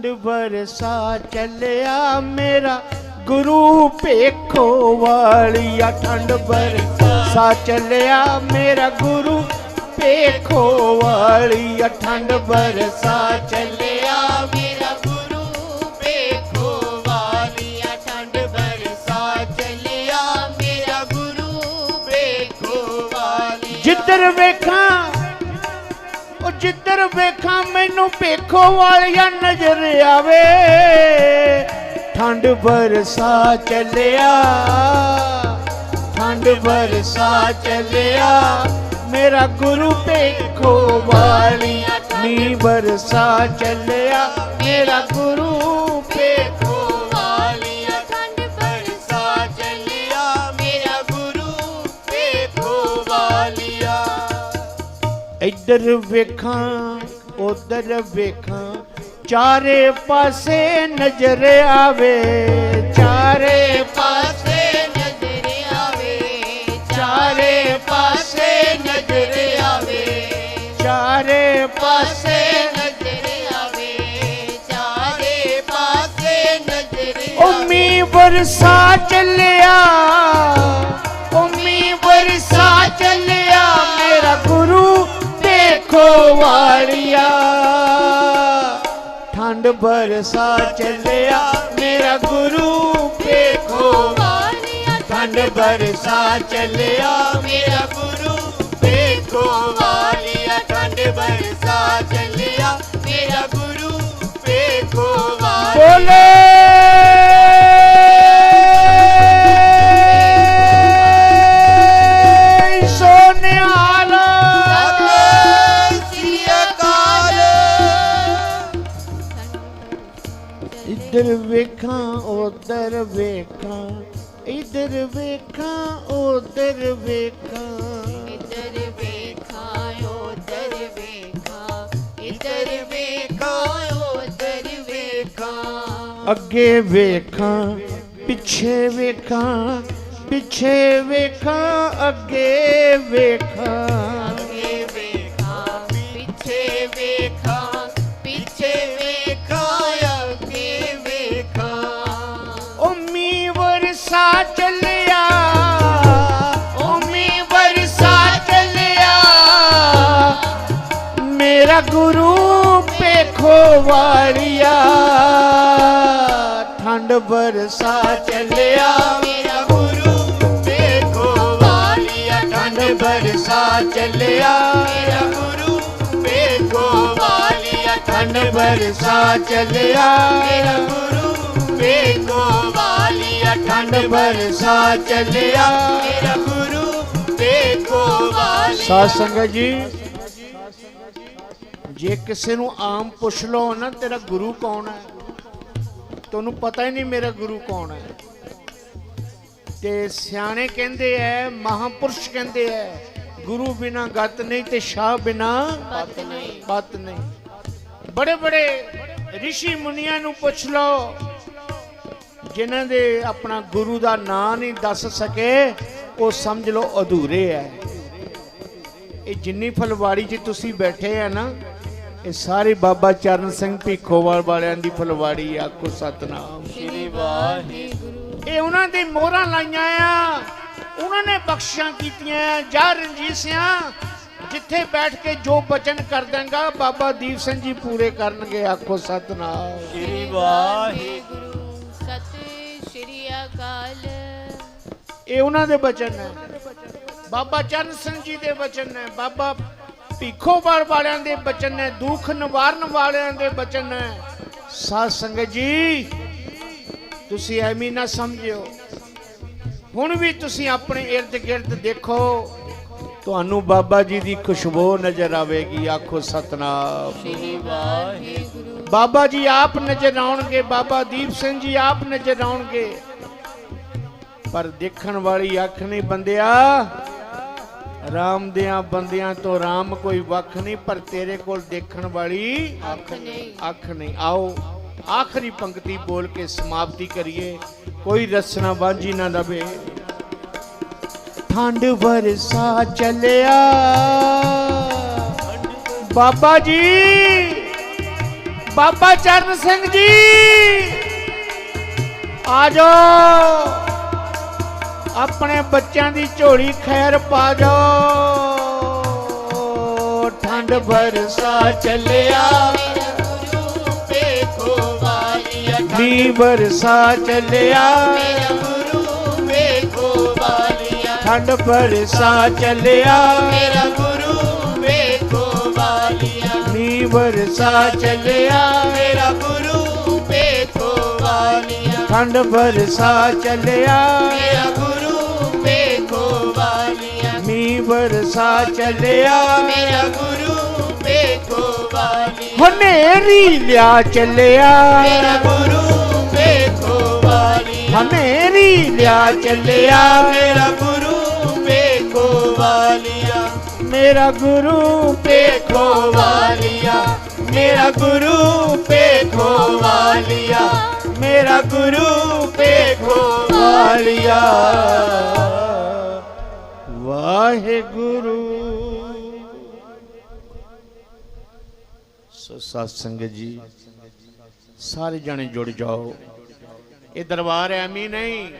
ਠੰਡ ਬਰਸਾ ਚੱਲਿਆ ਮੇਰਾ ਗੁਰੂ ਭੇਖੋ ਵਾਲੀਆ, ਠੰਡ ਬਰਸਾ ਚੱਲਿਆ ਮੇਰਾ ਗੁਰੂ ਭੇਖੋ ਵਾਲੀਆ, ਠੰਡ ਬਰਸਾ ਚੱਲਿਆ ਮੇਰਾ ਗੁਰੂ ਵੇਖੋ ਵਾਲੀਆ, ਠੰਡ ਬਰਸਾ ਚੱਲਿਆ ਮੇਰਾ ਗੁਰੂ ਵੇਖੋ ਵਾਲੀਆ। ਜਿੱਧਰ ਵੇਖਾਂ ਉਹ ਜਿੱਧਰ ਵੇਖਾਂ, ਮੈਨੂੰ ਭੇਖੋ ਵਾਲੀਆ ਨਜ਼ਰ ਆਵੇ। ਠੰਡ ਬਰਸਾ ਚੱਲਿਆ, ਠੰਡ ਬਰਸਾ ਚੱਲਿਆ। ਮੇਰਾ ਗੁਰੂ ਭੇਖੋ ਵਾਲੀਆ ਮੀਂਹ ਬਰਸਾ ਚੱਲਿਆ। ਮੇਰਾ ਗੁਰੂ ਭੇਖੋ ਇੱਧਰ ਵੇਖਾਂ, ਉਧਰ ਵੇਖਾਂ, ਚਾਰੇ ਪਾਸੇ ਨਜ਼ਰ ਆਵੇ, ਚਾਰੇ ਪਾਸੇ ਨਜ਼ਰ ਆਵੇ, ਚਾਰੇ ਪਾਸੇ ਨਜ਼ਰ ਆਵੇ, ਚਾਰੇ ਪਾਸੇ ਪਾਸੇ ਨਜ਼ਰ ਆਵੇ, ਚਾਰੇ ਪਾਸੇ ਨਜ਼ਰ ਉਹ ਮੀਂਹ ਵਰਸਾ ਚੱਲਿਆ ਉਹ ਵਰਸਾ ਚੱਲਿਆ। ਬਰਸਾ ਚੱਲਿਆ, ਮੇਰਾ ਗੁਰੂ ਦੇਖੋ ਠੰਡ ਬਰਸਾ ਚੱਲਿਆ, ਮੇਰਾ ਗੁਰੂ ਵੇਖੋ। ਵਾਲੀਆ ਠੰਡ ਬਰਸਾ ਚੱਲਿਆ, ਮੇਰਾ ਗੁਰੂ ਵੇਖੋ। ਵਾਲੀਆ ਬੋਲੇ! ਇੱਧਰ ਵੇਖਾਂ ਉਧਰ ਵੇਖਾਂ। ਇੱਧਰ ਵੇਖਾਂ ਉਧਰ ਵੇਖਾਂ। ਇੱਧਰ ਵੇਖਾਂ ਉੱਧਰ ਵੇਖਾਂ। ਇੱਧਰ ਵੇਖਾਂ ਉੱਧਰ ਵੇਖਾਂ। ਅੱਗੇ ਵੇਖਾਂ ਪਿੱਛੇ ਵੇਖਾਂ ਪਿੱਛੇ ਵੇਖਾਂ ਅੱਗੇ ਵੇਖਾਂ। ਮੇਰਾ ਗੁਰੂ ਪੇਖੋ ਵਾਲੀਆ ਠੰਡ ਬਰਸਾ ਚੱਲਿਆ। ਮੇਰਾ ਗੁਰੂ ਵੇਖੋ ਵਾਲੀਆ ਠੰਡ ਬਰਸਾ ਚੱਲਿਆ। ਮੇਰਾ ਗੁਰੂ ਵੇਖੋ ਵਾਲੀਆ ਠੰਡ ਬਰਸਾ ਚੱਲਿਆ। ਮੇਰਾ ਗੁਰੂ ਵੇਖੋ ਵਾਲੀਆ ਠੰਡ ਬਰਸਾ ਚੱਲਿਆ। ਮੇਰਾ ਗੁਰੂ ਵੇਖੋ ਵਾਲੀਆ ਸਾਧ ਸੰਗਤ ਜੀ ਜੇ ਕਿਸੇ ਨੂੰ ਆਮ ਪੁੱਛ ਲਓ ਨਾ ਤੇਰਾ ਗੁਰੂ ਕੌਣ ਹੈ? ਤੁਹਾਨੂੰ ਪਤਾ ਹੀ ਨਹੀਂ ਮੇਰਾ ਗੁਰੂ ਕੌਣ ਹੈ। ਤੇ ਸਿਆਣੇ ਕਹਿੰਦੇ ਐ ਮਹਾਪੁਰਸ਼ ਕਹਿੰਦੇ ਐ ਗੁਰੂ ਬਿਨਾ ਗਤ ਨਹੀਂ ਤੇ ਸ਼ਾਹ ਬਿਨਾ ਪਤ ਨਹੀਂ। ਬੜੇ ਬੜੇ ઋષਿ ਮੁਨੀਆਂ ਨੂੰ ਪੁੱਛ ਲਓ ਜਿਨ੍ਹਾਂ ਦੇ ਆਪਣਾ ਗੁਰੂ ਦਾ ਨਾਂ ਨਹੀਂ ਦੱਸ ਸਕੇ ਉਹ ਸਮਝ ਲਓ ਅਧੂਰੇ ਐ। ਇਹ ਜਿੰਨੀ ਫਲਵਾੜੀ 'ਚ ਤੁਸੀਂ ਬੈਠੇ ਆ ਨਾ ਇਹ ਸਾਰੇ ਬਾਬਾ ਚਰਨ ਸਿੰਘ ਭੀਖੋਵਾਲ ਵਾਲਿਆਂ ਦੀ ਫਲਵਾੜੀ ਆ ਆਖੋ ਸਤਨਾਮ। ਸ੍ਰੀ ਵਾਹਿਗੁਰੂ। ਇਹ ਉਹਨਾਂ ਦੀ ਮੋਹਰਾਂ ਲਾਈਆਂ ਆ ਉਹਨਾਂ ਨੇ ਬਖਸ਼ਾਂ ਕੀਤੀਆਂ ਆ। ਜਾ ਰਣਜੀਤ ਸਿਆ ਜਿੱਥੇ ਬੈਠ ਕੇ ਜੋ ਬਚਨ ਕਰ ਦਾਂਗਾ ਬਾਬਾ ਦੀਪ ਸਿੰਘ ਜੀ ਪੂਰੇ ਕਰਨਗੇ ਆਖੋ ਸਤਨਾਮ। ਸ੍ਰੀ ਵਾਹਿਗੁਰੂ। ਸਤਿ ਸ੍ਰੀ ਅਕਾਲ। ਇਹ ਉਹਨਾਂ ਦੇ ਬਚਨ ਹੈ ਬਾਬਾ ਚਰਨ ਸਿੰਘ ਜੀ ਦੇ ਬਚਨ ਹੈ ਬਾਬਾ ਭੀਖੋਵਾਲ ਵਾਲਿਆਂ ਦੇ ਬਚਨ ਹੈ ਦੁੱਖ ਨਿਵਾਰਨ ਵਾਲਿਆਂ ਦੇ ਬਚਨ ਹੈ ਸਾਧ ਸੰਗਤ ਜੀ ਤੁਸੀਂ ਐਵੇਂ ਨਾ ਸਮਝਿਓ। ਹੁਣ ਵੀ ਤੁਸੀਂ ਆਪਣੇ ਇਰਦ ਗਿਰਦ ਦੇਖੋ ਤੁਹਾਨੂੰ ਬਾਬਾ ਜੀ ਦੀ ਖੁਸ਼ਬੂ ਨਜ਼ਰ ਆਵੇਗੀ ਆਖੋ ਸਤਨਾਮ। ਸ੍ਰੀ ਵਾਹਿਗੁਰੂ। ਬਾਬਾ ਜੀ ਆਪ ਨਜ਼ਰ ਆਉਣਗੇ ਬਾਬਾ ਦੀਪ ਸਿੰਘ ਜੀ ਆਪ ਨਜ਼ਰ ਆਉਣਗੇ। ਪਰ ਦੇਖਣ ਵਾਲੀ ਅੱਖ ਨਹੀਂ ਬੰਦਿਆ। ਰਾਮ ਦਿਆਂ ਬੰਦਿਆਂ ਤੋਂ ਰਾਮ ਕੋਈ ਵੱਖ ਨਹੀਂ ਪਰ ਤੇਰੇ ਕੋਲ ਦੇਖਣ ਵਾਲੀ ਅੱਖ ਨਹੀਂ। ਅੱਖ ਨਹੀਂ। ਆਓ ਆਖਰੀ ਪੰਕਤੀ ਬੋਲ ਕੇ ਸਮਾਪਤੀ ਕਰੀਏ। ਕੋਈ ਰਸਨਾ ਵਾਂਝੀ ਨਾ ਰਵੇ ਠੰਡ ਵਰਸਾ ਚੱਲਿਆ। ਬਾਬਾ ਜੀ ਬਾਬਾ ਚਰਨ ਸਿੰਘ ਜੀ ਆ ਜਾਓ। ਆਪਣੇ ਬੱਚਿਆਂ ਦੀ ਝੋਲੀ ਖੈਰ ਪਾ ਜਾਓ ਠੰਡ ਬਰਸਾ ਚੱਲਿਆ। ਗੁਰੂ ਵੇਖੋ ਵਾਲੀਆ ਮੀਂਹ ਬਰਸਾ ਚੱਲਿਆ। ਮੇਰਾ ਗੁਰੂ ਵੇਖੋ ਵਾਲੀਆ। ਠੰਡ ਬਰਸਾ ਚੱਲਿਆ। ਮੇਰਾ ਗੁਰੂ ਵੇਖੋ ਵਾਲੀਆ। ਮੀਂਹ ਬਰਸਾ ਚੱਲਿਆ। ਮੇਰਾ ਗੁਰੂ ਵੇਖੋ ਵਾਲੀਆ। ਠੰਡ ਬਰਸਾ ਚੱਲਿਆ। ਮੇਰਾ ਗੁਰੂ ਬਰਸਾ ਚੱਲਿਆ। ਮੇਰਾ ਗੁਰੂ ਵੇਖੋ ਵਾਲੀਆ ਹਨੇਰੀ ਲਿਆ ਚੱਲਿਆ। ਮੇਰਾ ਗੁਰੂ ਵੇਖੋ ਵਾਲੀਆ ਹਨੇਰੀ ਲਿਆ ਚੱਲਿਆ। ਮੇਰਾ ਗੁਰੂ ਵੇਖੋ ਵਾਲੀਆ ਮੇਰਾ ਗੁਰੂ ਵੇਖੋ ਵਾਲੀਆ ਮੇਰਾ ਗੁਰੂ ਵੇਖੋ ਵਾਲੀਆ ਮੇਰਾ ਗੁਰੂ ਵੇਖੋ ਵਾਲਿਆ ਵਾਹਿਗੁਰੂ। ਸੋ ਸਤ ਸੰਗਤ ਜੀ, ਸਾਰੇ ਜਣੇ ਜੁੜ ਜਾਓ। ਇਹ ਦਰਬਾਰ ਐਵੇਂ ਨਹੀਂ,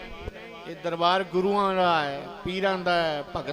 ਇਹ ਦਰਬਾਰ ਗੁਰੂਆਂ ਦਾ ਹੈ, ਪੀਰਾਂ ਦਾ ਹੈ, ਭਗਤ